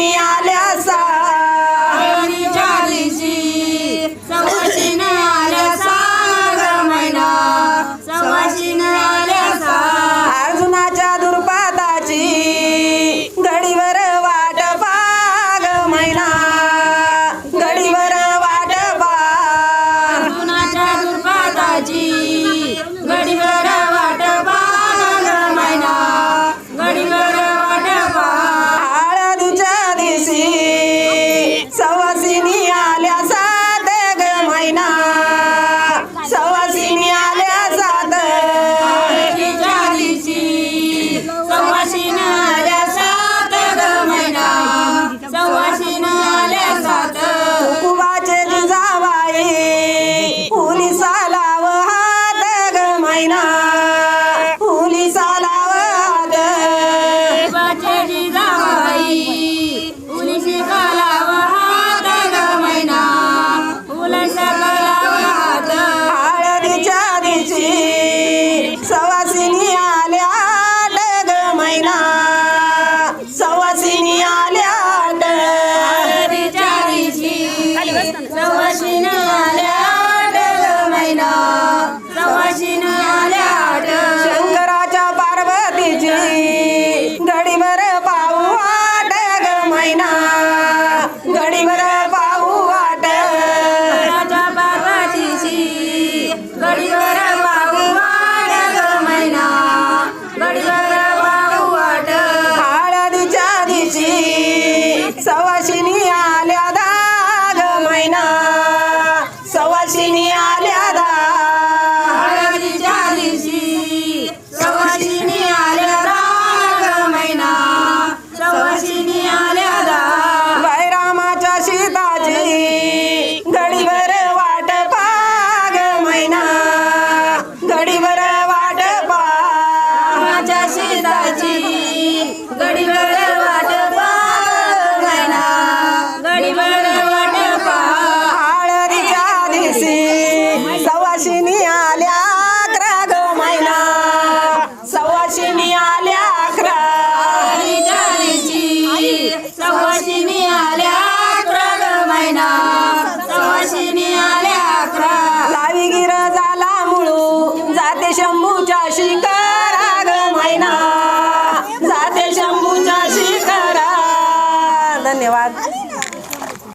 आल्या सा जाईना गडीवर पाहू वाट. राजा बाबाची गडीवर पाहू वाट सवाशी शेताची गडीवर वाट